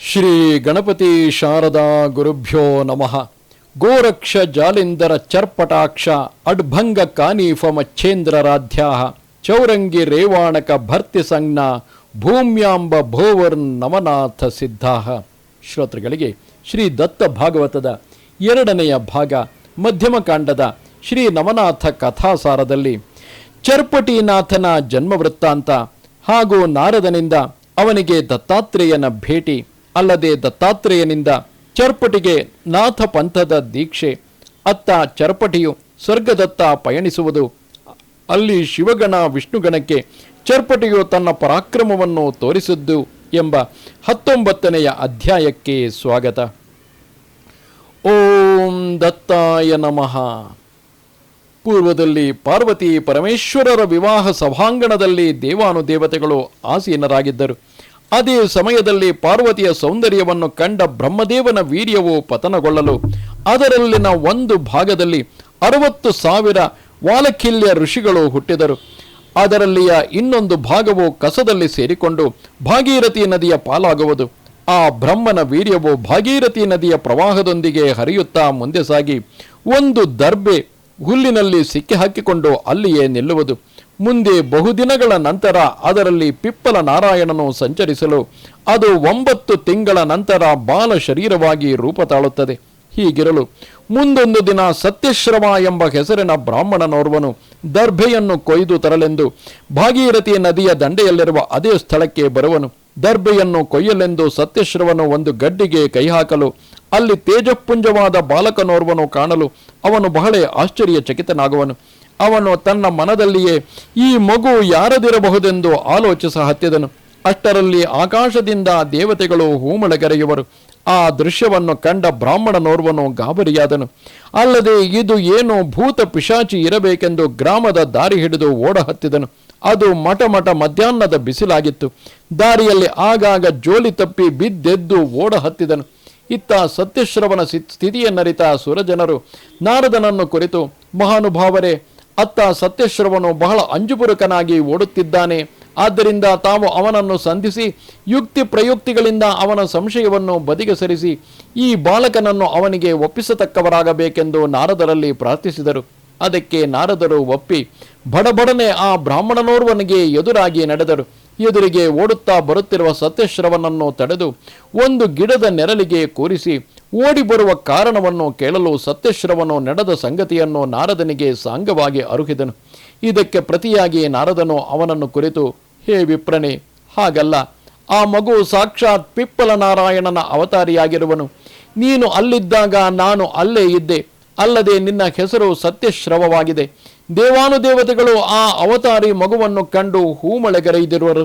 ಶ್ರೀ ಗಣಪತಿ ಶಾರದಾ ಗುರುಭ್ಯೋ ನಮಃ. ಗೋರಕ್ಷ ಜಾಲಿಂದರ ಚರ್ಪಟಾಕ್ಷ, ಅಡ್ಭಂಗ ಕಾನೀಫ ಮಚ್ಛೇಂದ್ರರಾಧ್ಯ ಚೌರಂಗಿ ರೇವಾಣಕ ಭರ್ತಿ ಸಂಜ್ಞ, ಭೂಮ್ಯಾಂಬ ಭೋವರ್ ನಮನಾಥ ಸಿದ್ಧಾಹ. ಶ್ರೋತೃಗಳಿಗೆ ಶ್ರೀ ದತ್ತ ಭಾಗವತದ ಎರಡನೆಯ ಭಾಗ, ಮಧ್ಯಮ ಕಾಂಡದ ಶ್ರೀ ನಮನಾಥ ಕಥಾಸಾರದಲ್ಲಿ ಚರ್ಪಟಿನಾಥನ ಜನ್ಮ ವೃತ್ತಾಂತ ಹಾಗೂ ನಾರದನಿಂದ ಅವನಿಗೆ ದತ್ತಾತ್ರೇಯನ ಭೇಟಿ ಅಲ್ಲದೆ ದತ್ತಾತ್ರೇಯನಿಂದ ಚರ್ಪಟಿಗೆ ನಾಥ ಪಂಥದ ದೀಕ್ಷೆ. ಅತ್ತ ಚರ್ಪಟಿಯು ಸ್ವರ್ಗದತ್ತ ಪಯಣಿಸುವುದು. ಅಲ್ಲಿ ಶಿವಗಣ ವಿಷ್ಣುಗಣಕ್ಕೆ ಚರ್ಪಟಿಯು ತನ್ನ ಪರಾಕ್ರಮವನ್ನು ತೋರಿಸಿದ್ದು ಎಂಬ ಹತ್ತೊಂಬತ್ತನೆಯ ಅಧ್ಯಾಯಕ್ಕೆ ಸ್ವಾಗತ. ಓಂ ದತ್ತಾಯ ನಮಃ. ಪೂರ್ವದಲ್ಲಿ ಪಾರ್ವತಿ ಪರಮೇಶ್ವರರ ವಿವಾಹ ಸಭಾಂಗಣದಲ್ಲಿ ದೇವಾನುದೇವತೆಗಳು ಆಸೀನರಾಗಿದ್ದರು. ಅದೇ ಸಮಯದಲ್ಲಿ ಪಾರ್ವತಿಯ ಸೌಂದರ್ಯವನ್ನು ಕಂಡ ಬ್ರಹ್ಮದೇವನ ವೀರ್ಯವು ಪತನಗೊಳ್ಳಲು, ಅದರಲ್ಲಿನ ಒಂದು ಭಾಗದಲ್ಲಿ ಅರವತ್ತು ಸಾವಿರ ವಾಲಕಿಲ್ಯ ಋಷಿಗಳು ಹುಟ್ಟಿದರು. ಅದರಲ್ಲಿಯ ಇನ್ನೊಂದು ಭಾಗವು ಕಸದಲ್ಲಿ ಸೇರಿಕೊಂಡು ಭಾಗೀರಥಿ ನದಿಯ ಪಾಲಾಗುವುದು. ಆ ಬ್ರಹ್ಮನ ವೀರ್ಯವು ಭಾಗೀರಥಿ ನದಿಯ ಪ್ರವಾಹದೊಂದಿಗೆ ಹರಿಯುತ್ತಾ ಮುಂದೆ ಸಾಗಿ ಒಂದು ದರ್ಬೆ ಹುಲ್ಲಿನಲ್ಲಿ ಸಿಕ್ಕಿಹಾಕಿಕೊಂಡು ಅಲ್ಲಿಯೇ ನಿಲ್ಲುವುದು. ಮುಂದೆ ಬಹುದಿನಗಳ ನಂತರ ಅದರಲ್ಲಿ ಪಿಪ್ಪಲ ನಾರಾಯಣನು ಸಂಚರಿಸಲು, ಅದು ಒಂಬತ್ತು ತಿಂಗಳ ನಂತರ ಬಾಲ ಶರೀರವಾಗಿ ರೂಪ ತಾಳುತ್ತದೆ. ಹೀಗಿರಲು ಮುಂದೊಂದು ದಿನ ಸತ್ಯಶ್ರಮ ಎಂಬ ಹೆಸರಿನ ಬ್ರಾಹ್ಮಣನೋರ್ವನು ದರ್ಭೆಯನ್ನು ಕೊಯ್ದು ತರಲೆಂದು ಭಾಗೀರಥಿ ನದಿಯ ದಂಡೆಯಲ್ಲಿರುವ ಅದೇ ಸ್ಥಳಕ್ಕೆ ಬರುವನು. ದರ್ಭೆಯನ್ನು ಕೊಯ್ಯಲೆಂದು ಸತ್ಯಶ್ರವನು ಒಂದು ಗಡ್ಡಿಗೆ ಕೈ ಹಾಕಲು, ಅಲ್ಲಿ ತೇಜಪುಂಜವಾದ ಬಾಲಕನೋರ್ವನು ಕಾಣಲು ಅವನು ಬಹಳ ಆಶ್ಚರ್ಯಚಕಿತನಾಗುವನು. ಅವನು ತನ್ನ ಮನದಲ್ಲಿಯೇ, ಈ ಮಗು ಯಾರದಿರಬಹುದೆಂದು ಆಲೋಚಿಸ ಹತ್ತಿದನು. ಅಷ್ಟರಲ್ಲಿ ಆಕಾಶದಿಂದ ದೇವತೆಗಳು ಹೂಮಳೆಗರೆಯುವರು. ಆ ದೃಶ್ಯವನ್ನು ಕಂಡ ಬ್ರಾಹ್ಮಣನೋರ್ವನು ಗಾಬರಿಯಾದನು. ಅಲ್ಲದೆ ಇದು ಏನು ಭೂತ ಪಿಶಾಚಿ ಇರಬೇಕೆಂದು ಗ್ರಾಮದ ದಾರಿ ಹಿಡಿದು ಓಡ ಹತ್ತಿದನು ಅದು ಮಠ ಮಧ್ಯಾಹ್ನದ ಬಿಸಿಲಾಗಿತ್ತು. ದಾರಿಯಲ್ಲಿ ಆಗಾಗ ಜೋಲಿ ತಪ್ಪಿ ಬಿದ್ದೆದ್ದು ಓಡ ಹತ್ತಿದನು ಇತ್ತ ಸತ್ಯಶ್ರವನ ಸ್ಥಿ- ಸ್ಥಿತಿಯನ್ನರಿತ ಸುರಜನರು, ನಾರದನನ್ನು ಕುರಿತು, ಮಹಾನುಭಾವರೇ ಅತ್ತ ಸತ್ಯಶ್ರವನು ಬಹಳ ಅಂಜುಬುರುಕನಾಗಿ ಓಡುತ್ತಿದ್ದಾನೆ. ಆದ್ದರಿಂದ ತಾವು ಅವನನ್ನು ಸಂಧಿಸಿ, ಯುಕ್ತಿ ಪ್ರಯುಕ್ತಿಗಳಿಂದ ಅವನ ಸಂಶಯವನ್ನು ಬದಿಗೆ ಸರಿಸಿ ಈ ಬಾಲಕನನ್ನು ಅವನಿಗೆ ಒಪ್ಪಿಸತಕ್ಕವರಾಗಬೇಕೆಂದು ನಾರದರಲ್ಲಿ ಪ್ರಾರ್ಥಿಸಿದರು. ಅದಕ್ಕೆ ನಾರದರು ಒಪ್ಪಿ, ಬಡಬಡನೆ ಆ ಬ್ರಾಹ್ಮಣನೋರ್ವನಿಗೆ ಎದುರಾಗಿ ನಡೆದರು. ಎದುರಿಗೆ ಓಡುತ್ತಾ ಬರುತ್ತಿರುವ ಸತ್ಯಶ್ರವನನ್ನು ತಡೆದು ಒಂದು ಗಿಡದ ನೆರಳಿಗೆ ಕೂರಿಸಿ ಓಡಿ ಬರುವ ಕಾರಣವನ್ನು ಕೇಳಲು ಸತ್ಯಶ್ರವನು ನಡೆದ ಸಂಗತಿಯನ್ನು ನಾರದನಿಗೆ ಸಾಂಗವಾಗಿ ಅರುಹಿದನು. ಇದಕ್ಕೆ ಪ್ರತಿಯಾಗಿ ನಾರದನು ಅವನನ್ನು ಕುರಿತು, ಹೇ ವಿಪ್ರನೇ ಹಾಗಲ್ಲ. ಆ ಮಗು ಸಾಕ್ಷಾತ್ ಪಿಪ್ಪಲ ನಾರಾಯಣನ ಅವತಾರಿಯಾಗಿರುವನು. ನೀನು ಅಲ್ಲಿದ್ದಾಗ ನಾನು ಅಲ್ಲೇ ಇದ್ದೆ. ಅಲ್ಲದೆ ನಿನ್ನ ಹೆಸರು ಸತ್ಯಶ್ರವವಾಗಿದೆ. ದೇವಾನುದೇವತೆಗಳು ಆ ಅವತಾರಿ ಮಗುವನ್ನು ಕಂಡು ಹೂಮಳೆಗೈದಿರುವರು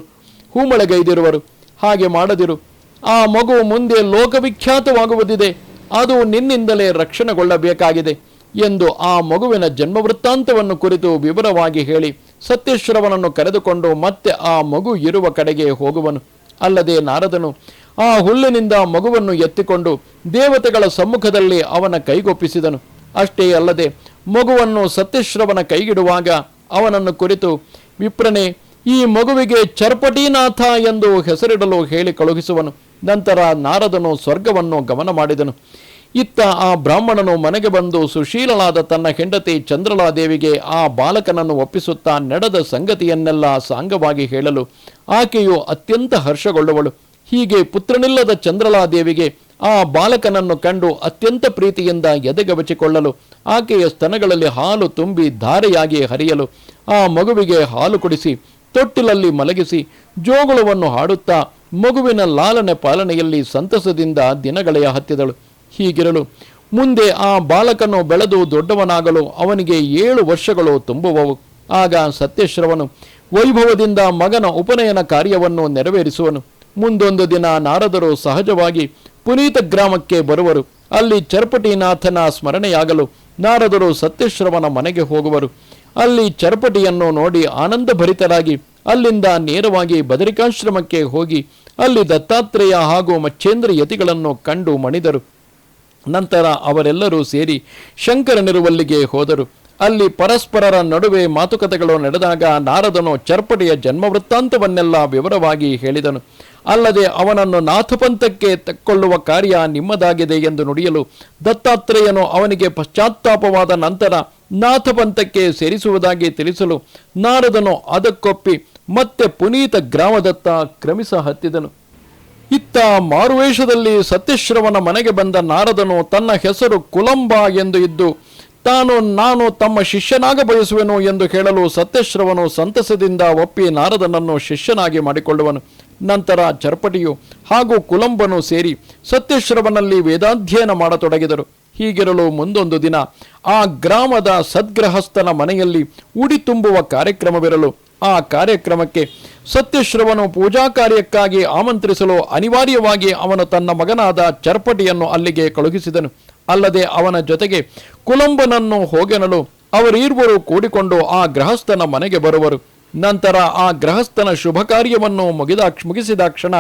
ಹೂಮಳೆಗೈದಿರುವರು. ಹಾಗೆ ಮಾಡದಿರು. ಆ ಮಗು ಮುಂದೆ ಲೋಕವಿಖ್ಯಾತವಾಗುವುದಿದೆ. ಅದು ನಿನ್ನಿಂದಲೇ ರಕ್ಷಣೆಗೊಳ್ಳಬೇಕಾಗಿದೆ ಎಂದು ಆ ಮಗುವಿನ ಜನ್ಮ ವೃತ್ತಾಂತವನ್ನು ಕುರಿತು ವಿವರವಾಗಿ ಹೇಳಿ ಸತ್ಯಶ್ರವನನ್ನು ಕರೆದುಕೊಂಡು ಮತ್ತೆ ಆ ಮಗು ಇರುವ ಕಡೆಗೆ ಹೋಗುವನು. ಅಲ್ಲದೆ ನಾರದನು, ಆ ಹುಲ್ಲಿನಿಂದ ಮಗುವನ್ನು ಎತ್ತಿಕೊಂಡು ದೇವತೆಗಳ ಸಮ್ಮುಖದಲ್ಲಿ ಅವನ ಕೈಗೊಪ್ಪಿಸಿದನು. ಅಷ್ಟೇ ಅಲ್ಲದೆ ಮಗುವನ್ನು ಸತ್ಯಶ್ರವನ ಕೈಗಿಡುವಾಗ ಅವನನ್ನು ಕುರಿತು, ವಿಪ್ರನೆ, ಈ ಮಗುವಿಗೆ ಚರ್ಪಟೀನಾಥ ಎಂದು ಹೆಸರಿಡಲು ಹೇಳಿ ಕಳುಹಿಸುವನು. ನಂತರ ನಾರದನು ಸ್ವರ್ಗವನ್ನು ಗಮನ ಮಾಡಿದನು. ಇತ್ತ ಆ ಬ್ರಾಹ್ಮಣನು ಮನೆಗೆ ಬಂದು ಸುಶೀಲಳಾದ ತನ್ನ ಹೆಂಡತಿ ಚಂದ್ರಲಾದೇವಿಗೆ ಆ ಬಾಲಕನನ್ನು ಒಪ್ಪಿಸುತ್ತಾ ನಡೆದ ಸಂಗತಿಯನ್ನೆಲ್ಲ ಸಾಂಗವಾಗಿ ಹೇಳಲು, ಆಕೆಯು ಅತ್ಯಂತ ಹರ್ಷಗೊಳ್ಳುವಳು. ಹೀಗೆ ಪುತ್ರನಿಲ್ಲದ ಚಂದ್ರಲಾದೇವಿಗೆ ಆ ಬಾಲಕನನ್ನು ಕಂಡು ಅತ್ಯಂತ ಪ್ರೀತಿಯಿಂದ ಎದೆಗವಚಿಕೊಳ್ಳಲು ಆಕೆಯ ಸ್ತನಗಳಲ್ಲಿ ಹಾಲು ತುಂಬಿ ಧಾರೆಯಾಗಿ ಹರಿಯಲು ಆ ಮಗುವಿಗೆ ಹಾಲು ಕುಡಿಸಿ, ತೊಟ್ಟಿಲಲ್ಲಿ ಮಲಗಿಸಿ, ಜೋಗುಳವನ್ನು ಹಾಡುತ್ತಾ ಮಗುವಿನ ಲಾಲನೆ ಪಾಲನೆಯಲ್ಲಿ ಸಂತಸದಿಂದ ದಿನಗಳೆಯ ಹತ್ತಿದಳು. ಹೀಗಿರಲು ಮುಂದೆ ಆ ಬಾಲಕನು ಬೆಳೆದು ದೊಡ್ಡವನಾಗಲು ಅವನಿಗೆ ಏಳು ವರ್ಷಗಳು ತುಂಬುವವು. ಆಗ ಸತ್ಯಶ್ರವನು ವೈಭವದಿಂದ ಮಗನ ಉಪನಯನ ಕಾರ್ಯವನ್ನು ನೆರವೇರಿಸುವನು. ಮುಂದೊಂದು ದಿನ ನಾರದರು ಸಹಜವಾಗಿ ಪುನೀತ ಗ್ರಾಮಕ್ಕೆ ಬರುವರು. ಅಲ್ಲಿ ಚರ್ಪಟಿನಾಥನ ಸ್ಮರಣೆಯಾಗಲು ನಾರದರು ಸತ್ಯಶ್ರವನ ಮನೆಗೆ ಹೋಗುವರು. ಅಲ್ಲಿ ಚರ್ಪಟಿಯನ್ನು ನೋಡಿ ಆನಂದಭರಿತರಾಗಿ ಅಲ್ಲಿಂದ ನೇರವಾಗಿ ಬದರಿಕಾಶ್ರಮಕ್ಕೆ ಹೋಗಿ ಅಲ್ಲಿ ದತ್ತಾತ್ರೇಯ ಹಾಗೂ ಮಚ್ಚೇಂದ್ರ ಯತಿಗಳನ್ನು ಕಂಡು ಮಣಿದರು. ನಂತರ ಅವರೆಲ್ಲರೂ ಸೇರಿ ಶಂಕರನಿರುವಲ್ಲಿಗೆ ಹೋದರು. ಅಲ್ಲಿ ಪರಸ್ಪರರ ನಡುವೆ ಮಾತುಕತೆಗಳು ನಡೆದಾಗ ನಾರದನು ಚರ್ಪಟಿಯ ಜನ್ಮ ವೃತ್ತಾಂತವನ್ನೆಲ್ಲ ವಿವರವಾಗಿ ಹೇಳಿದನು. ಅಲ್ಲದೆ ಅವನನ್ನು ನಾಥಪಂಥಕ್ಕೆ ತಕ್ಕೊಳ್ಳುವ ಕಾರ್ಯ ನಿಮ್ಮದಾಗಿದೆ ಎಂದು ನುಡಿಯಲು ದತ್ತಾತ್ರೇಯನು ಅವನಿಗೆ ಪಶ್ಚಾತ್ತಾಪವಾದ ನಂತರ ನಾಥಪಂಥಕ್ಕೆ ಸೇರಿಸುವುದಾಗಿ ತಿಳಿಸಲು ನಾರದನು ಅದಕ್ಕೊಪ್ಪಿ ಮತ್ತೆ ಪುನೀತ ಗ್ರಾಮದತ್ತ ಕ್ರಮಿಸ ಹತ್ತಿದನು. ಇತ್ತ ಮಾರುವೇಷದಲ್ಲಿ ಸತ್ಯಶ್ರವನ ಮನೆಗೆ ಬಂದ ನಾರದನು ತನ್ನ ಹೆಸರು ಕುಲಂಬ ಎಂದು ಇದ್ದು, ತಾನು ನಾನು ತಮ್ಮ ಶಿಷ್ಯನಾಗ ಬಯಸುವೆನು ಎಂದು ಹೇಳಲು ಸತ್ಯಶ್ರವನು ಸಂತಸದಿಂದ ಒಪ್ಪಿ ನಾರದನನ್ನು ಶಿಷ್ಯನಾಗಿ ಮಾಡಿಕೊಳ್ಳುವನು. ನಂತರ ಚರ್ಪಟಿಯು ಹಾಗೂ ಕುಲಂಬನು ಸೇರಿ ಸತ್ಯಶ್ರವನಲ್ಲಿ ವೇದಾಧ್ಯಯನ ಮಾಡತೊಡಗಿದರು. ಹೀಗಿರಲು ಮುಂದೊಂದು ದಿನ ಆ ಗ್ರಾಮದ ಸದ್ಗ್ರಹಸ್ಥನ ಮನೆಯಲ್ಲಿ ಉಡಿ ತುಂಬುವ ಕಾರ್ಯಕ್ರಮವಿರಲು ಆ ಕಾರ್ಯಕ್ರಮಕ್ಕೆ ಸತ್ಯಶ್ರವನು ಪೂಜಾ ಕಾರ್ಯಕ್ಕಾಗಿ ಆಮಂತ್ರಿಸಲು ಅನಿವಾರ್ಯವಾಗಿ ಅವನು ತನ್ನ ಮಗನಾದ ಚರ್ಪಟಿಯನ್ನು ಅಲ್ಲಿಗೆ ಕಳುಹಿಸಿದನು. ಅಲ್ಲದೆ ಅವನ ಜೊತೆಗೆ ಕುಲಂಬನನ್ನು ಹೋಗೆನಲು ಅವರೀರ್ವರು ಕೂಡಿಕೊಂಡು ಆ ಗೃಹಸ್ಥನ ಮನೆಗೆ ಬರುವರು. ನಂತರ ಆ ಗೃಹಸ್ಥನ ಶುಭ ಕಾರ್ಯವನ್ನು ಮುಗಿದ ಮುಗಿಸಿದ ಕ್ಷಣ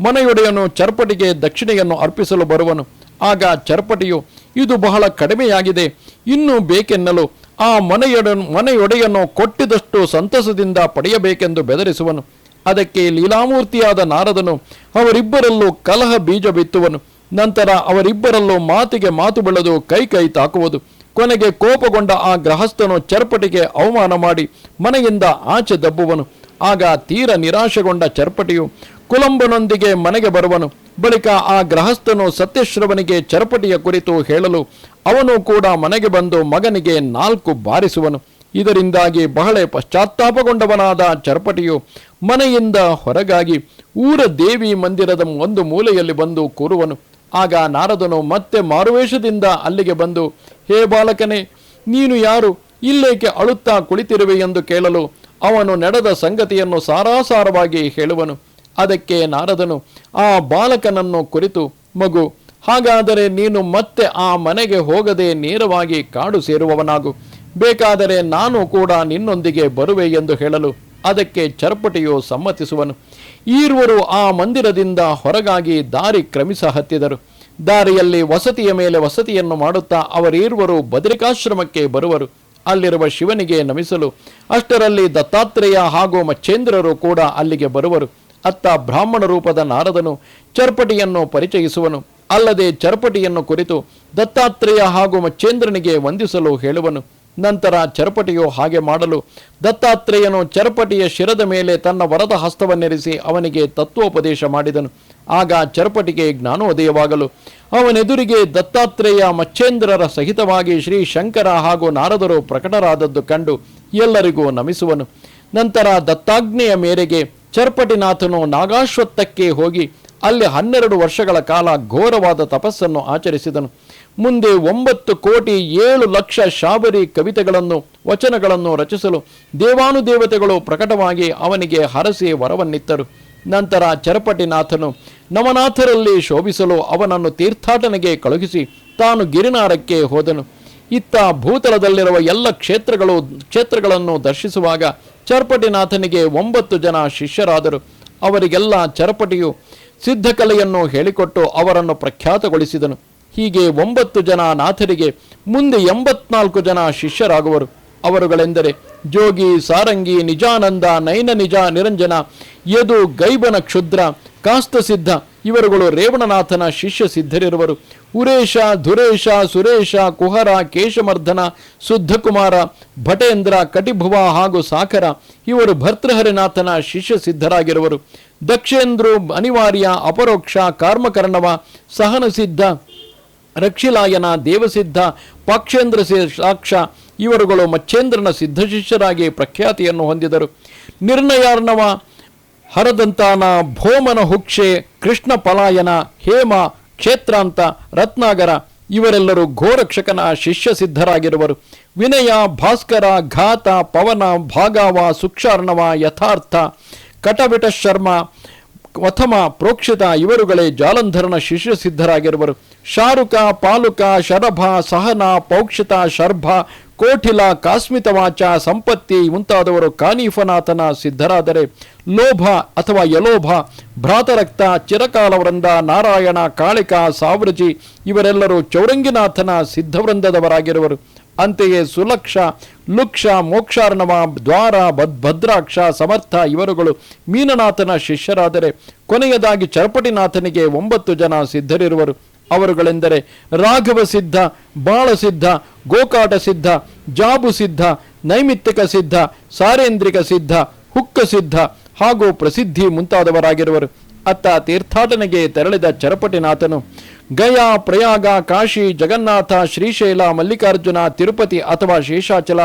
ಮನೆಯೊಡೆಯನು ಚರ್ಪಟಿಗೆ ದಕ್ಷಿಣೆಯನ್ನು ಅರ್ಪಿಸಲು ಬರುವನು. ಆಗ ಚರ್ಪಟಿಯು, ಇದು ಬಹಳ ಕಡಿಮೆಯಾಗಿದೆ. ಇನ್ನೂ ಬೇಕೆನ್ನಲು ಆ ಮನೆಯೊಡ ಮನೆಯೊಡೆಯನ್ನು ಕೊಟ್ಟಿದಷ್ಟು ಸಂತಸದಿಂದ ಪಡೆಯಬೇಕೆಂದು ಬೆದರಿಸುವನು. ಅದಕ್ಕೆ ಲೀಲಾಮೂರ್ತಿಯಾದ ನಾರದನು, ಅವರಿಬ್ಬರಲ್ಲೂ ಕಲಹ ಬೀಜ ಬಿತ್ತುವನು. ನಂತರ ಅವರಿಬ್ಬರಲ್ಲೂ ಮಾತಿಗೆ ಮಾತು ಬೆಳೆದು ಕೈ ಕೈ ತಾಕುವುದು. ಕೊನೆಗೆ ಕೋಪಗೊಂಡ ಆ ಗೃಹಸ್ಥನು ಚರ್ಪಟಿಗೆ ಅವಮಾನ ಮಾಡಿ ಮನೆಯಿಂದ ಆಚೆ ದಬ್ಬುವನು. ಆಗ ತೀರ ನಿರಾಶೆಗೊಂಡ ಚರ್ಪಟಿಯು ಕುಲಂಬನೊಂದಿಗೆ ಮನೆಗೆ ಬರುವನು. ಬಳಿಕ ಆ ಗೃಹಸ್ಥನು ಸತ್ಯಶ್ರವನಿಗೆ ಚರ್ಪಟಿಯ ಕುರಿತು ಹೇಳಲು ಅವನು ಕೂಡ ಮನೆಗೆ ಬಂದು ಮಗನಿಗೆ ನಾಲ್ಕು ಬಾರಿಸುವನು. ಇದರಿಂದಾಗಿ ಬಹಳ ಪಶ್ಚಾತ್ತಾಪಗೊಂಡವನಾದ ಚರ್ಪಟಿಯು ಮನೆಯಿಂದ ಹೊರಗಾಗಿ ಊರ ದೇವಿ ಮಂದಿರದ ಒಂದು ಮೂಲೆಯಲ್ಲಿ ಬಂದು ಕೂರುವನು. ಆಗ ನಾರದನು ಮತ್ತೆ ಮಾರುವೇಷದಿಂದ ಅಲ್ಲಿಗೆ ಬಂದು, ಹೇ ಬಾಲಕನೇ, ನೀನು ಯಾರು? ಇಲ್ಲೇಕೆ ಅಳುತ್ತಾ ಕುಳಿತಿರುವೆ ಎಂದು ಕೇಳಲು ಅವನು ನಡೆದ ಸಂಗತಿಯನ್ನು ಸಾರಾಸಾರವಾಗಿ ಹೇಳುವನು. ಅದಕ್ಕೆ ನಾರದನು, ಆ ಬಾಲಕನನ್ನು ಕುರಿತು ಮಗು, ಹಾಗಾದರೆ ನೀನು ಮತ್ತೆ ಆ ಮನೆಗೆ ಹೋಗದೆ ನೇರವಾಗಿ ಕಾಡು ಸೇರುವವನಾಗು. ಬೇಕಾದರೆ ನಾನು ಕೂಡ ನಿನ್ನೊಂದಿಗೆ ಬರುವೆ ಎಂದು ಹೇಳಲು ಅದಕ್ಕೆ ಚರ್ಪಟಿಯು ಸಮ್ಮತಿಸುವನು. ಈರ್ವರು ಆ ಮಂದಿರದಿಂದ ಹೊರಗಾಗಿ ದಾರಿ ಕ್ರಮಿಸ ಹತ್ತಿದರು. ದಾರಿಯಲ್ಲಿ ವಸತಿಯ ಮೇಲೆ ವಸತಿಯನ್ನು ಮಾಡುತ್ತಾ ಅವರೀರ್ವರು ಬದರಿಕಾಶ್ರಮಕ್ಕೆ ಬರುವರು. ಅಲ್ಲಿರುವ ಶಿವನಿಗೆ ನಮಿಸಲು. ಅಷ್ಟರಲ್ಲಿ ದತ್ತಾತ್ರೇಯ ಹಾಗೂ ಮಚ್ಚೇಂದ್ರರು ಕೂಡ ಅಲ್ಲಿಗೆ ಬರುವರು. ಅತ್ತ ಬ್ರಾಹ್ಮಣ ರೂಪದ ನಾರದನು ಚರ್ಪಟಿಯನ್ನು ಪರಿಚಯಿಸುವನು. ಅಲ್ಲದೆ ಚರ್ಪಟಿಯನ್ನು ಕುರಿತು ದತ್ತಾತ್ರೇಯ ಹಾಗೂ ಮಚ್ಚೇಂದ್ರನಿಗೆ ವಂದಿಸಲು ಹೇಳುವನು. ನಂತರ ಚರಪಟಿಯು ಹಾಗೆ ಮಾಡಲು, ದತ್ತಾತ್ರೇಯನು ಚರಪಟಿಯ ಶಿರದ ಮೇಲೆ ತನ್ನ ವರದ ಹಸ್ತವನ್ನೆರಿಸಿ ಅವನಿಗೆ ತತ್ವೋಪದೇಶ ಮಾಡಿದನು. ಆಗ ಚರಪಟಿಗೆ ಜ್ಞಾನೋದಯವಾಗಲು, ಅವನೆದುರಿಗೆ ದತ್ತಾತ್ರೇಯ ಮಚ್ಚೇಂದ್ರರ ಸಹಿತವಾಗಿ ಶ್ರೀ ಶಂಕರ ಹಾಗೂ ನಾರದರು ಪ್ರಕಟರಾದದ್ದು ಕಂಡು ಎಲ್ಲರಿಗೂ ನಮಿಸುವನು. ನಂತರ ದತ್ತಾಜ್ಞೆಯ ಮೇರೆಗೆ ಚರ್ಪಟಿನಾಥನು ನಾಗಾಶ್ವತ್ಥಕ್ಕೆ ಹೋಗಿ ಅಲ್ಲಿ ಹನ್ನೆರಡು ವರ್ಷಗಳ ಕಾಲ ಘೋರವಾದ ತಪಸ್ಸನ್ನು ಆಚರಿಸಿದನು. ಮುಂದೆ ಒಂಬತ್ತು ಕೋಟಿ ಏಳು ಲಕ್ಷ ಶಾಬರಿ ಕವಿತೆಗಳನ್ನು, ವಚನಗಳನ್ನು ರಚಿಸಲು ದೇವಾನುದೇವತೆಗಳು ಪ್ರಕಟವಾಗಿ ಅವನಿಗೆ ಹರಸಿ ವರವನ್ನಿತ್ತರು. ನಂತರ ಚರಪಟಿನಾಥನು ನವನಾಥರಲ್ಲಿ ಶೋಭಿಸಲು ಅವನನ್ನು ತೀರ್ಥಾಟನೆಗೆ ಕಳುಹಿಸಿ ತಾನು ಗಿರಿನಾರಕ್ಕೆ ಹೋದನು. ಇತ್ತ ಭೂತಲದಲ್ಲಿರುವ ಎಲ್ಲ ಕ್ಷೇತ್ರಗಳು, ಕ್ಷೇತ್ರಗಳನ್ನು ದರ್ಶಿಸುವಾಗ ಚರಪಟಿನಾಥನಿಗೆ ಒಂಬತ್ತು ಜನ ಶಿಷ್ಯರಾದರು. ಅವರಿಗೆಲ್ಲ ಚರಪಟಿಯು ಸಿದ್ಧಕಲೆಯನ್ನು ಹೇಳಿಕೊಟ್ಟು ಅವರನ್ನು ಪ್ರಖ್ಯಾತಗೊಳಿಸಿದನು. ಹೀಗೆ ಒಂಬತ್ತು ಜನ ನಾಥರಿಗೆ, ಮುಂದೆ ಎಂಬತ್ನಾಲ್ಕು ಜನ ಶಿಷ್ಯರಾಗುವರು. ಅವರುಗಳೆಂದರೆ ಜೋಗಿ, ಸಾರಂಗಿ, ನಿಜಾನಂದ ನಯನ ನಿಜ, ನಿರಂಜನ, ಯದು, ಗೈಬನ ಕ್ಷುದ್ರ ಕಾಸ್ತಸಿದ್ಧ ಇವರುಗಳು ರೇವಣನಾಥನ ಶಿಷ್ಯ ಸಿದ್ಧರಿರುವರು. ಉರೇಶ, ಧುರೇಶ, ಸುರೇಶ, ಕುಹರ, ಕೇಶಮರ್ಧನ, ಶುದ್ಧಕುಮಾರ, ಭಟೇಂದ್ರ, ಕಟಿಭುವ ಹಾಗೂ ಸಾಕರ. ಇವರು ಭರ್ತೃಹರಿನಾಥನ ಶಿಷ್ಯ ಸಿದ್ಧರಾಗಿರುವರು. ದಕ್ಷೇಂದ್ರು, ಅನಿವಾರ್ಯ, ಅಪರೋಕ್ಷ, ಕಾರ್ಮಕರ್ಣವ, ಸಹನಸಿದ್ಧ. ರಕ್ಷಿಲಾಯನ ದೇವಸಿದ್ಧ ಪಾಕ್ಷೇಂದ್ರ ಸಾಕ್ಷ ಇವರುಗಳು ಮಚ್ಚೇಂದ್ರನ ಸಿದ್ಧ ಶಿಷ್ಯರಾಗಿ ಪ್ರಖ್ಯಾತಿಯನ್ನು ಹೊಂದಿದರು. ನಿರ್ಣಯಾರ್ಣವ ಹರದಂತಾನ ಭೋಮನ ಹುಕ್ಷೆ ಕೃಷ್ಣ ಪಲಾಯನ ಹೇಮ ಕ್ಷೇತ್ರಾಂತ ರತ್ನಾಗರ ಇವರೆಲ್ಲರೂ ಘೋರಕ್ಷಕನ ಶಿಷ್ಯ ಸಿದ್ಧರಾಗಿರುವರು. ವಿನಯ, ಭಾಸ್ಕರ, ಘಾತ, ಪವನ, ಭಾಗಾವ, ಸುಕ್ಷಾರ್ಣವ, ಯಥಾರ್ಥ, ಕಟವಿಟ ಶರ್ಮ ವಥಮ ಪ್ರೋಕ್ಷಿತ ಇವರುಗಳೇ ಜಾಲಂಧರನ ಶಿಷ್ಯ ಸಿದ್ಧರಾಗಿರುವರು ಶಾರುಕ, ಪಾಲುಕ, ಶರಭ, ಸಹನ, ಪೌಕ್ಷಿತ, ಶರ್ಭ ಕೋಠಿಲ ಕಾಸ್ಮಿತವಾಚ, ಸಂಪತ್ತಿ ಮುಂತಾದವರು ಕಾನೀಫನಾಥನ ಸಿದ್ಧರಾದರೆ ಲೋಭ ಅಥವಾ ಯಲೋಭ, ಭ್ರಾತರಕ್ತ, ಚಿರಕಾಲವೃಂದ, ನಾರಾಯಣ, ಕಾಳಿಕ, ಸಾವ್ರಜಿ ಇವರೆಲ್ಲರೂ ಚೌರಂಗಿನಾಥನ ಸಿದ್ಧವೃಂದದವರಾಗಿರುವರು. ಅಂತೆಯೇ ಸುಲಕ್ಷ, ಲುಕ್ಷ, ಮೋಕ್ಷಾರ್ಣವ, ದ್ವಾರ ಬದ್ ಭದ್ರಾಕ್ಷ, ಸಮರ್ಥ ಇವರುಗಳು ಮೀನನಾಥನ ಶಿಷ್ಯರಾದರೆ ಕೊನೆಯದಾಗಿ ಚರಪಟಿನಾಥನಿಗೆ ಒಂಬತ್ತು ಜನ ಸಿದ್ಧರಿರುವರು. ಅವರುಗಳೆಂದರೆ ರಾಘವ ಸಿದ್ಧ, ಬಾಳ ಸಿದ್ಧ, ಗೋಕಾಟ ಸಿದ್ಧ, ಜಾಬು ಸಿದ್ಧ, ನೈಮಿತ್ತಿಕ ಸಿದ್ಧ, ಸಾರೇಂದ್ರಿಕ ಸಿದ್ಧ, ಹುಕ್ಕ ಸಿದ್ಧ ಹಾಗೂ ಪ್ರಸಿದ್ಧಿ ಮುಂತಾದವರಾಗಿರುವರು. ಅತ್ತ ತೀರ್ಥಾಟನೆಗೆ ತೆರಳಿದ ಚರಪಟಿನಾಥನು ಗಯಾ, ಪ್ರಯಾಗ, ಕಾಶಿ, ಜಗನ್ನಾಥ, ಶ್ರೀಶೈಲ, ಮಲ್ಲಿಕಾರ್ಜುನ, ತಿರುಪತಿ ಅಥವಾ ಶೇಷಾಚಲ,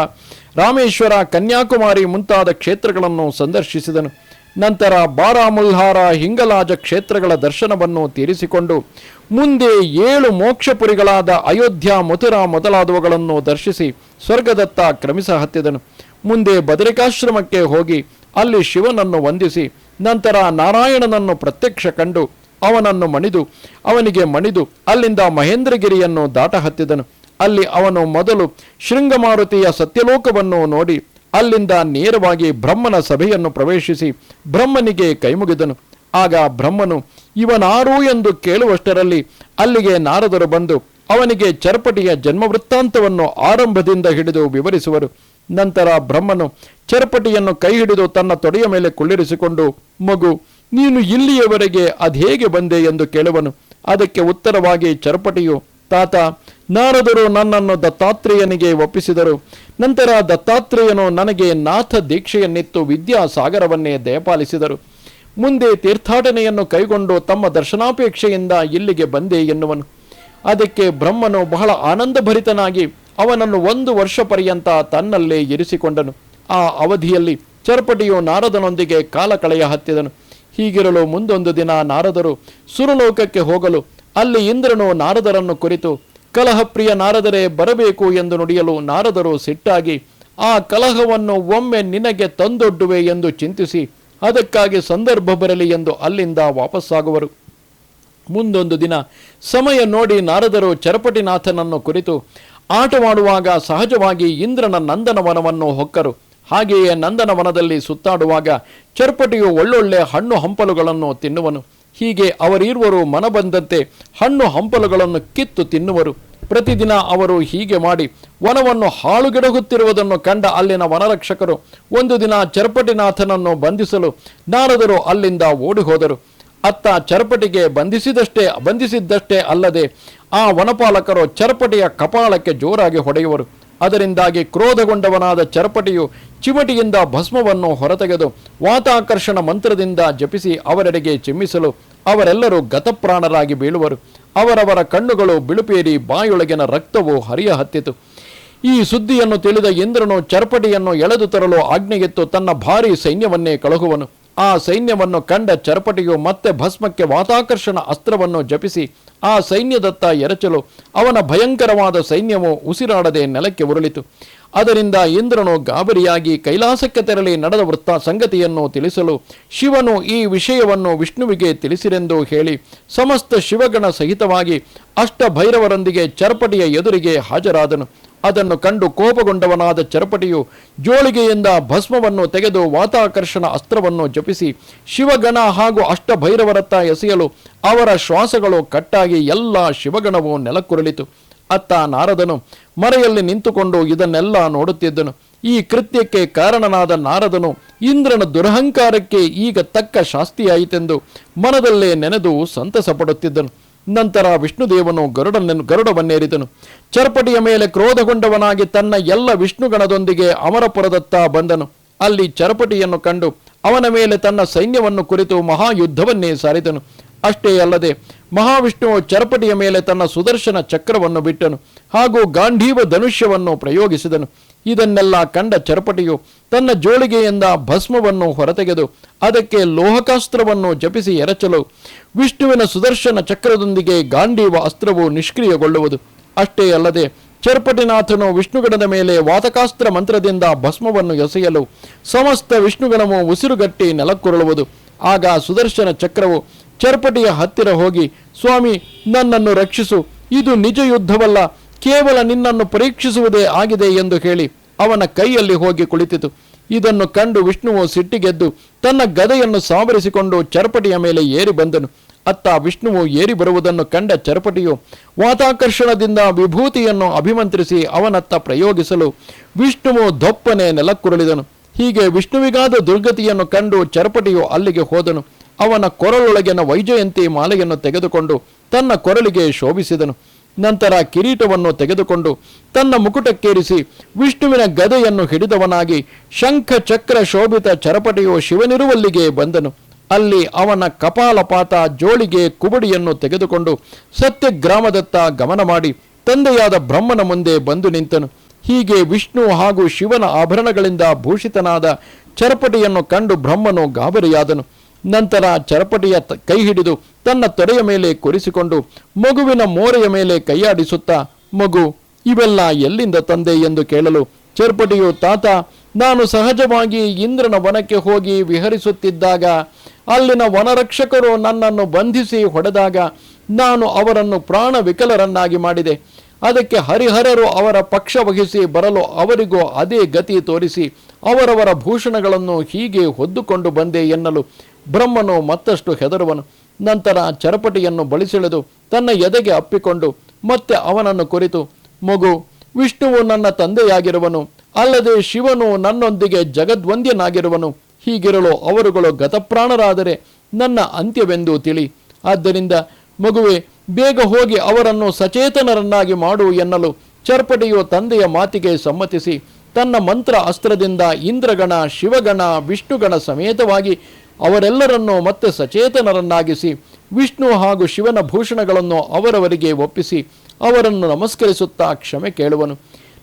ರಾಮೇಶ್ವರ, ಕನ್ಯಾಕುಮಾರಿ ಮುಂತಾದ ಕ್ಷೇತ್ರಗಳನ್ನು ಸಂದರ್ಶಿಸಿದನು. ನಂತರ ಬಾರಾಮುಲ್ಹಾರ, ಹಿಂಗಲಾಜ ಕ್ಷೇತ್ರಗಳ ದರ್ಶನವನ್ನು ತೀರಿಸಿಕೊಂಡು ಮುಂದೆ ಏಳು ಮೋಕ್ಷಪುರಿಗಳಾದ ಅಯೋಧ್ಯ, ಮಥುರಾ ಮೊದಲಾದವುಗಳನ್ನು ದರ್ಶಿಸಿ ಸ್ವರ್ಗದತ್ತ ಕ್ರಮಿಸ ಹತ್ತಿದನು. ಮುಂದೆ ಬದರಿಕಾಶ್ರಮಕ್ಕೆ ಹೋಗಿ ಅಲ್ಲಿ ಶಿವನನ್ನು ವಂದಿಸಿ, ನಂತರ ನಾರಾಯಣನನ್ನು ಪ್ರತ್ಯಕ್ಷ ಕಂಡು ಅವನನ್ನು ಮಣಿದು, ಅವನಿಗೆ ಮಣಿದು, ಅಲ್ಲಿಂದ ಮಹೇಂದ್ರಗಿರಿಯನ್ನು ದಾಟ ಹತ್ತಿದನು ಅಲ್ಲಿ ಅವನು ಮೊದಲು ಶೃಂಗಮಾರುತಿಯ ಸತ್ಯಲೋಕವನ್ನು ನೋಡಿ, ಅಲ್ಲಿಂದ ನೇರವಾಗಿ ಬ್ರಹ್ಮನ ಸಭೆಯನ್ನು ಪ್ರವೇಶಿಸಿ ಬ್ರಹ್ಮನಿಗೆ ಕೈಮುಗಿದನು. ಆಗ ಬ್ರಹ್ಮನು, ಇವನಾರು ಎಂದು ಕೇಳುವಷ್ಟರಲ್ಲಿ ಅಲ್ಲಿಗೆ ನಾರದರು ಬಂದು ಅವನಿಗೆ ಚರಪಟಿಯ ಜನ್ಮವೃತ್ತಾಂತವನ್ನು ಆರಂಭದಿಂದ ಹಿಡಿದು ವಿವರಿಸುವರು. ನಂತರ ಬ್ರಹ್ಮನು ಚರಪಟಿಯನ್ನು ಕೈ ಹಿಡಿದು ತನ್ನ ತೊಡೆಯ ಮೇಲೆ ಕುಳ್ಳಿರಿಸಿಕೊಂಡು, ಮಗು ನೀನು ಇಲ್ಲಿಯವರೆಗೆ ಅದೇಗೆ ಬಂದೆ ಎಂದು ಕೇಳುವನು. ಅದಕ್ಕೆ ಉತ್ತರವಾಗಿ, ಚರಪಟಿಯು, ತಾತ, ನಾರದರು ನನ್ನನ್ನು ದತ್ತಾತ್ರೇಯನಿಗೆ ಒಪ್ಪಿಸಿದರು. ನಂತರ ದತ್ತಾತ್ರೇಯನು ನನಗೆ ನಾಥ ದೀಕ್ಷೆಯನ್ನಿತ್ತು, ವಿದ್ಯಾಸಾಗರವನ್ನೇ ದಯಪಾಲಿಸಿದರು. ಮುಂದೆ ತೀರ್ಥಾಟನೆಯನ್ನು ಕೈಗೊಂಡು ತಮ್ಮ ದರ್ಶನಾಪೇಕ್ಷೆಯಿಂದ ಇಲ್ಲಿಗೆ ಬಂದೆ ಎನ್ನುವನು. ಅದಕ್ಕೆ ಬ್ರಹ್ಮನು ಬಹಳ ಆನಂದಭರಿತನಾಗಿ ಅವನನ್ನು ಒಂದು ವರ್ಷ ಪರ್ಯಂತ ತನ್ನಲ್ಲೇ ಇರಿಸಿಕೊಂಡನು. ಆ ಅವಧಿಯಲ್ಲಿ ಚರ್ಪಟಿಯು ನಾರದನೊಂದಿಗೆ ಕಾಲ ಕಳೆಯ ಹತ್ತಿದನು. ಹೀಗಿರಲು ಮುಂದೊಂದು ದಿನ ನಾರದರು ಸುರಲೋಕಕ್ಕೆ ಹೋಗಲು, ಅಲ್ಲಿ ಇಂದ್ರನು ನಾರದರನ್ನು ಕುರಿತು, ಕಲಹಪ್ರಿಯ ನಾರದರೇ ಬರಬೇಕು ಎಂದು ನುಡಿಯಲು ನಾರದರು ಸಿಟ್ಟಾಗಿ, ಆ ಕಲಹವನ್ನು ಒಮ್ಮೆ ನಿನಗೆ ತಂದೊಡ್ಡುವೆ ಎಂದು ಚಿಂತಿಸಿ, ಅದಕ್ಕಾಗಿ ಸಂದರ್ಭ ಬರಲಿ ಎಂದು ಅಲ್ಲಿಂದ ವಾಪಸ್ಸಾಗುವರು. ಮುಂದೊಂದು ದಿನ ಸಮಯ ನೋಡಿ ನಾರದರು ಚರಪಟಿನಾಥನನ್ನು ಕುರಿತು, ಆಟವಾಡುವಾಗ ಸಹಜವಾಗಿ ಇಂದ್ರನ ನಂದನವನವನ್ನು ಹೊಕ್ಕರು. ಹಾಗೆಯೇ ನಂದನವನದಲ್ಲಿ ಸುತ್ತಾಡುವಾಗ ಚರ್ಪಟಿಯು ಒಳ್ಳೊಳ್ಳೆ ಹಣ್ಣು ಹಂಪಲುಗಳನ್ನು ತಿನ್ನುವನು. ಹೀಗೆ ಅವರಿರುವರು ಮನಬಂದಂತೆ ಹಣ್ಣು ಹಂಪಲುಗಳನ್ನು ಕಿತ್ತು ತಿನ್ನುವರು. ಪ್ರತಿದಿನ ಅವರು ಹೀಗೆ ಮಾಡಿ ವನವನ್ನು ಹಾಳುಗೆಡಗುತ್ತಿರುವುದನ್ನು ಕಂಡ ಅಲ್ಲಿನ ವನರಕ್ಷಕರು ಒಂದು ದಿನ ಚರ್ಪಟಿನಾಥನನ್ನು ಬಂಧಿಸಲು ನಾರದರು ಅಲ್ಲಿಂದ ಓಡಿಹೋದರು. ಅತ್ತ ಚರಪಟಿಗೆ ಬಂಧಿಸಿದಷ್ಟೇ ಬಂಧಿಸಿದ್ದಷ್ಟೇ ಅಲ್ಲದೆ ಆ ವನಪಾಲಕರು ಚರ್ಪಟಿಯ ಕಪಾಳಕ್ಕೆ ಜೋರಾಗಿ ಹೊಡೆಯುವರು. ಅದರಿಂದಾಗಿ ಕ್ರೋಧಗೊಂಡವನಾದ ಚರಪಟಿಯು ಚಿಮಟಿಯಿಂದ ಭಸ್ಮವನ್ನು ಹೊರತೆಗೆದು ವಾತಾಕರ್ಷಣ ಮಂತ್ರದಿಂದ ಜಪಿಸಿ ಅವರೆಡೆಗೆ ಚಿಮ್ಮಿಸಲು ಅವರೆಲ್ಲರೂ ಗತಪ್ರಾಣರಾಗಿ ಬೀಳುವರು. ಅವರವರ ಕಣ್ಣುಗಳು ಬಿಳುಪೇರಿ ಬಾಯೊಳಗಿನ ರಕ್ತವು ಹರಿಯ ಹತ್ತಿತು. ಈ ಸುದ್ದಿಯನ್ನು ತಿಳಿದ ಇಂದ್ರನು ಚರ್ಪಟಿಯನ್ನು ಎಳೆದು ತರಲು ಆಜ್ಞೆಗೆತ್ತು ತನ್ನ ಭಾರೀ ಸೈನ್ಯವನ್ನೇ ಕಳುಹುವನು. ಆ ಸೈನ್ಯವನ್ನು ಕಂಡ ಚರಪಟಿಯು ಮತ್ತೆ ಭಸ್ಮಕ್ಕೆ ವಾತಾಕರ್ಷಣ ಅಸ್ತ್ರವನ್ನು ಜಪಿಸಿ ಆ ಸೈನ್ಯದತ್ತ ಎರಚಲು ಅವನ ಭಯಂಕರವಾದ ಸೈನ್ಯವು ಉಸಿರಾಡದೆ ನೆಲಕ್ಕೆ ಉರುಳಿತು. ಅದರಿಂದ ಇಂದ್ರನು ಗಾಬರಿಯಾಗಿ ಕೈಲಾಸಕ್ಕೆ ತೆರಳಿ ನಡೆದ ವೃತ್ತ ಸಂಗತಿಯನ್ನು ತಿಳಿಸಲು ಶಿವನು ಈ ವಿಷಯವನ್ನು ವಿಷ್ಣುವಿಗೆ ತಿಳಿಸಿರೆಂದು ಹೇಳಿ ಸಮಸ್ತ ಶಿವಗಣ ಸಹಿತವಾಗಿ ಅಷ್ಟಭೈರವರೊಂದಿಗೆ ಚರಪಟಿಯ ಎದುರಿಗೆ ಹಾಜರಾದನು. ಅದನ್ನು ಕಂಡು ಕೋಪಗೊಂಡವನಾದ ಚರಪಟಿಯು ಜೋಳಿಗೆಯಿಂದ ಭಸ್ಮವನ್ನು ತೆಗೆದು ವಾತಾಕರ್ಷಣ ಅಸ್ತ್ರವನ್ನು ಜಪಿಸಿ ಶಿವಗಣ ಹಾಗೂ ಅಷ್ಟಭೈರವರತ್ತ ಎಸೆಯಲು ಅವರ ಶ್ವಾಸಗಳು ಕಟ್ಟಾಗಿ ಎಲ್ಲ ಶಿವಗಣವು ನೆಲಕ್ಕುರುಳಿತು. ಅತ್ತ ನಾರದನು ಮರೆಯಲ್ಲಿ ನಿಂತುಕೊಂಡು ಇದನ್ನೆಲ್ಲ ನೋಡುತ್ತಿದ್ದನು. ಈ ಕೃತ್ಯಕ್ಕೆ ಕಾರಣನಾದ ನಾರದನು ಇಂದ್ರನ ದುರಹಂಕಾರಕ್ಕೆ ಈಗ ತಕ್ಕ ಶಾಸ್ತಿಯಾಯಿತೆಂದು ಮನದಲ್ಲೇ ನೆನೆದು ಸಂತಸ ಪಡುತ್ತಿದ್ದನು ನಂತರ ವಿಷ್ಣುದೇವನು ಗರುಡನನ್ನು ಗರುಡವನ್ನೇರಿದನು. ಚರ್ಪಟಿಯ ಮೇಲೆ ಕ್ರೋಧಗೊಂಡವನಾಗಿ ತನ್ನ ಎಲ್ಲ ವಿಷ್ಣುಗಣದೊಂದಿಗೆ ಅಮರಪುರದತ್ತ ಬಂದನು. ಅಲ್ಲಿ ಚರಪಟಿಯನ್ನು ಕಂಡು ಅವನ ಮೇಲೆ ತನ್ನ ಸೈನ್ಯವನ್ನು ಕುರಿತು ಮಹಾಯುದ್ಧವನ್ನೇ ಸಾರಿದನು. ಅಷ್ಟೇ ಅಲ್ಲದೆ ಮಹಾವಿಷ್ಣುವು ಚರಪಟಿಯ ಮೇಲೆ ತನ್ನ ಸುದರ್ಶನ ಚಕ್ರವನ್ನು ಬಿಟ್ಟನು ಹಾಗೂ ಗಾಂಧೀವ ಧನುಷ್ಯವನ್ನು ಪ್ರಯೋಗಿಸಿದನು. ಇದನ್ನೆಲ್ಲ ಕಂಡ ಚರಪಟಿಯು ತನ್ನ ಜೋಳಿಗೆಯಿಂದ ಭಸ್ಮವನ್ನು ಹೊರತೆಗೆದು ಅದಕ್ಕೆ ಲೋಹಕಾಸ್ತ್ರವನ್ನು ಜಪಿಸಿ ಎರಚಲು ವಿಷ್ಣುವಿನ ಸುದರ್ಶನ ಚಕ್ರದೊಂದಿಗೆ ಗಾಂಡೀವ ಅಸ್ತ್ರವು ನಿಷ್ಕ್ರಿಯಗೊಳ್ಳುವುದು. ಅಷ್ಟೇ ಅಲ್ಲದೆ ಚರ್ಪಟಿನಾಥನು ವಿಷ್ಣುಗಣದ ಮೇಲೆ ವಾತಕಾಸ್ತ್ರ ಮಂತ್ರದಿಂದ ಭಸ್ಮವನ್ನು ಎಸೆಯಲು ಸಮಸ್ತ ವಿಷ್ಣುಗಣವು ಉಸಿರುಗಟ್ಟಿ ನೆಲಕ್ಕುರುಳುವುದು. ಆಗ ಸುದರ್ಶನ ಚಕ್ರವು ಚರ್ಪಟಿಯ ಹತ್ತಿರ ಹೋಗಿ, ಸ್ವಾಮಿ, ನನ್ನನ್ನು ರಕ್ಷಿಸು. ಇದು ನಿಜ ಯುದ್ಧವಲ್ಲ ಕೇವಲ ನಿನ್ನನ್ನು ಪರೀಕ್ಷಿಸುವುದೇ ಆಗಿದೆ ಎಂದು ಹೇಳಿ ಅವನ ಕೈಯಲ್ಲಿ ಹೋಗಿ ಕುಳಿತಿತು. ಇದನ್ನು ಕಂಡು ವಿಷ್ಣುವು ಸಿಟ್ಟಿಗೆದ್ದು ತನ್ನ ಗದೆಯನ್ನು ಸಾವರಿಸಿಕೊಂಡು ಚರಪಟಿಯ ಮೇಲೆ ಏರಿ ಬಂದನು. ಅತ್ತ ವಿಷ್ಣುವು ಏರಿ ಬರುವುದನ್ನು ಕಂಡ ಚರಪಟಿಯು ವಾತಾಕರ್ಷಣದಿಂದ ವಿಭೂತಿಯನ್ನು ಅಭಿಮಂತ್ರಿಸಿ ಅವನತ್ತ ಪ್ರಯೋಗಿಸಲು ವಿಷ್ಣುವು ದೊಪ್ಪನೆ ನೆಲಕ್ಕುರುಳಿದನು. ಹೀಗೆ ವಿಷ್ಣುವಿಗಾದ ದುರ್ಗತಿಯನ್ನು ಕಂಡು ಚರಪಟಿಯು ಅಲ್ಲಿಗೆ ಹೋದನು. ಅವನ ಕೊರಳೊಳಗಿನ ವೈಜಯಂತಿ ಮಾಲೆಯನ್ನು ತೆಗೆದುಕೊಂಡು ತನ್ನ ಕೊರಳಿಗೆ ಶೋಭಿಸಿದನು. ನಂತರ ಕಿರೀಟವನ್ನು ತೆಗೆದುಕೊಂಡು ತನ್ನ ಮುಕುಟಕ್ಕೇರಿಸಿ ವಿಷ್ಣುವಿನ ಗದೆಯನ್ನು ಹಿಡಿದವನಾಗಿ ಶಂಖ ಚಕ್ರ ಶೋಭಿತ ಚರಪಟೆಯು ಶಿವನಿರುವಲ್ಲಿಗೆ ಬಂದನು. ಅಲ್ಲಿ ಅವನ ಕಪಾಲಪಾತ ಜೋಳಿಗೆ ಕುಬಡಿಯನ್ನು ತೆಗೆದುಕೊಂಡು ಸತ್ಯಗ್ರಾಮದತ್ತ ಗಮನ ಮಾಡಿ ತಂದೆಯಾದ ಬ್ರಹ್ಮನ ಮುಂದೆ ಬಂದು ನಿಂತನು. ಹೀಗೆ ವಿಷ್ಣು ಹಾಗೂ ಶಿವನ ಆಭರಣಗಳಿಂದ ಭೂಷಿತನಾದ ಚರಪಟಿಯನ್ನು ಕಂಡು ಬ್ರಹ್ಮನು ಗಾಬರಿಯಾದನು. ನಂತರ ಚರಪಟಿಯ ಕೈ ಹಿಡಿದು ತನ್ನ ತೊಡೆಯ ಮೇಲೆ ಕೊರಿಸಿಕೊಂಡು ಮಗುವಿನ ಮೋರೆಯ ಮೇಲೆ ಕೈಯಾಡಿಸುತ್ತಾ, ಮಗು, ಇವೆಲ್ಲ ಎಲ್ಲಿಂದ ತಂದೆ? ಎಂದು ಕೇಳಲು ಚರ್ಪಟಿಯು, ತಾತ, ನಾನು ಸಹಜವಾಗಿ ಇಂದ್ರನ ವನಕ್ಕೆ ಹೋಗಿ ವಿಹರಿಸುತ್ತಿದ್ದಾಗ, ಅಲ್ಲಿನ ವನರಕ್ಷಕರು ನನ್ನನ್ನು ಬಂಧಿಸಿ ಹೊಡೆದಾಗ ನಾನು ಅವರನ್ನು ಪ್ರಾಣ ವಿಕಲರನ್ನಾಗಿ ಮಾಡಿದೆ. ಅದಕ್ಕೆ ಹರಿಹರರು ಅವರ ಪಕ್ಷ ವಹಿಸಿ ಬರಲು ಅವರಿಗೂ ಅದೇ ಗತಿ ತೋರಿಸಿ ಅವರವರ ಭೂಷಣಗಳನ್ನು ಹೀಗೆ ಹೊದ್ದುಕೊಂಡು ಬಂದೆ ಎನ್ನಲು ಬ್ರಹ್ಮನು ಮತ್ತಷ್ಟು ಹೆದರುವನು. ನಂತರ ಚರಪಟಿಯನ್ನು ಬಳಿಸಿಳೆದು ತನ್ನ ಎದೆಗೆ ಅಪ್ಪಿಕೊಂಡು ಮತ್ತೆ ಅವನನ್ನು ಕುರಿತು. ಮಗು, ವಿಷ್ಣುವು ನನ್ನ ತಂದೆಯಾಗಿರುವನು, ಅಲ್ಲದೆ ಶಿವನು ನನ್ನೊಂದಿಗೆ ಜಗದ್ವಂದ್ಯನಾಗಿರುವನು, ಹೀಗಿರಲು ಅವರುಗಳು ಗತಪ್ರಾಣರಾದರೆ ನನ್ನ ಅಂತ್ಯವೆಂದು ತಿಳಿ. ಆದ್ದರಿಂದ ಮಗುವೆ, ಬೇಗ ಹೋಗಿ ಅವರನ್ನು ಸಚೇತನರನ್ನಾಗಿ ಮಾಡು ಎನ್ನಲು ಚರ್ಪಟಿಯು ತಂದೆಯ ಮಾತಿಗೆ ಸಮ್ಮತಿಸಿ, ತನ್ನ ಮಂತ್ರ ಅಸ್ತ್ರದಿಂದ ಇಂದ್ರಗಣ, ಶಿವಗಣ, ವಿಷ್ಣುಗಣ ಸಮೇತವಾಗಿ ಅವರೆಲ್ಲರನ್ನೂ ಮತ್ತೆ ಸಚೇತನರನ್ನಾಗಿಸಿ, ವಿಷ್ಣು ಹಾಗೂ ಶಿವನ ಭೂಷಣಗಳನ್ನು ಅವರವರಿಗೆ ಒಪ್ಪಿಸಿ ಅವರನ್ನು ನಮಸ್ಕರಿಸುತ್ತಾ ಕ್ಷಮೆ ಕೇಳುವನು.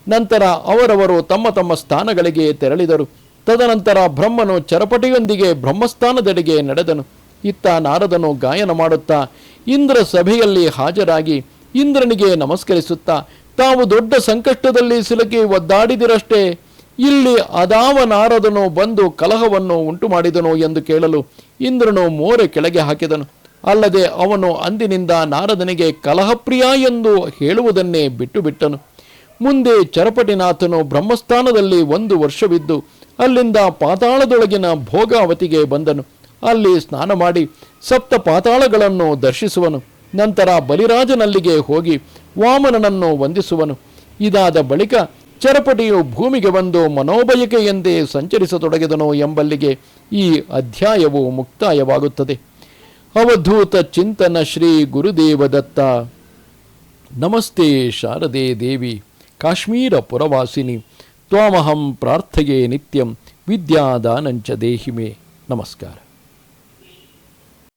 ನಂತರ ಅವರವರು ತಮ್ಮ ತಮ್ಮ ಸ್ಥಾನಗಳಿಗೆ ತೆರಳಿದರು. ತದನಂತರ ಬ್ರಹ್ಮನು ಚರಪಟಿಯೊಂದಿಗೆ ಬ್ರಹ್ಮಸ್ಥಾನದೆಡೆಗೆ ನಡೆದನು. ಇತ್ತ ನಾರದನು ಗಾಯನ ಮಾಡುತ್ತಾ, ಇಂದ್ರ ಸಭೆಯಲ್ಲಿ ಹಾಜರಾಗಿ ಇಂದ್ರನಿಗೆ ನಮಸ್ಕರಿಸುತ್ತಾ, ತಾವು ದೊಡ್ಡ ಸಂಕಷ್ಟದಲ್ಲಿ ಸಿಲುಕಿ ಒದ್ದಾಡಿದಿರಷ್ಟೇ ಇಲ್ಲಿ ಅದಾವ ನಾರದನು ಬಂದು ಕಲಹವನ್ನು ಉಂಟು ಮಾಡಿದನು ಎಂದು ಕೇಳಲು ಇಂದ್ರನು ಮೋರೆ ಕೆಳಗೆ ಹಾಕಿದನು. ಅಲ್ಲದೆ ಅವನು ಅಂದಿನಿಂದ ನಾರದನಿಗೆ ಕಲಹಪ್ರಿಯ ಎಂದು ಹೇಳುವುದನ್ನೇ ಬಿಟ್ಟು ಬಿಟ್ಟನು ಮುಂದೆ ಚರಪಟಿನಾಥನು ಬ್ರಹ್ಮಸ್ಥಾನದಲ್ಲಿ ಒಂದು ವರ್ಷವಿದ್ದು ಅಲ್ಲಿಂದ ಪಾತಾಳದೊಳಗಿನ ಭೋಗಾವತಿಗೆ ಬಂದನು. ಅಲ್ಲಿ ಸ್ನಾನ ಮಾಡಿ ಸಪ್ತ ಪಾತಾಳಗಳನ್ನು ದರ್ಶಿಸುವನು. ನಂತರ ಬಲಿರಾಜನಲ್ಲಿಗೆ ಹೋಗಿ ವಾಮನನನ್ನು ವಂದಿಸುವನು. ಇದಾದ ಬಳಿಕ ಚರಪಟಿಯು ಭೂಮಿಗೆ ಬಂದು ಮನೋಬಯಕೆಯೆಂದೇ ಸಂಚರಿಸತೊಡಗಿದನು ಎಂಬಲ್ಲಿಗೆ ಈ ಅಧ್ಯಾಯವು ಮುಕ್ತಾಯವಾಗುತ್ತದೆ. ಅವಧೂತ ಚಿಂತನ ಶ್ರೀ ಗುರುದೇವದತ್ತ. ನಮಸ್ತೆ ಶಾರದೆ ದೇವಿ ಕಾಶ್ಮೀರ ಪುರವಾಸಿನಿ ತ್ವಾಮಹಂ ಪ್ರಾರ್ಥೆಯೇ ನಿತ್ಯಂ ವಿದ್ಯಾದಾನಂಚ ದೇಹಿಮೆ. ನಮಸ್ಕಾರ.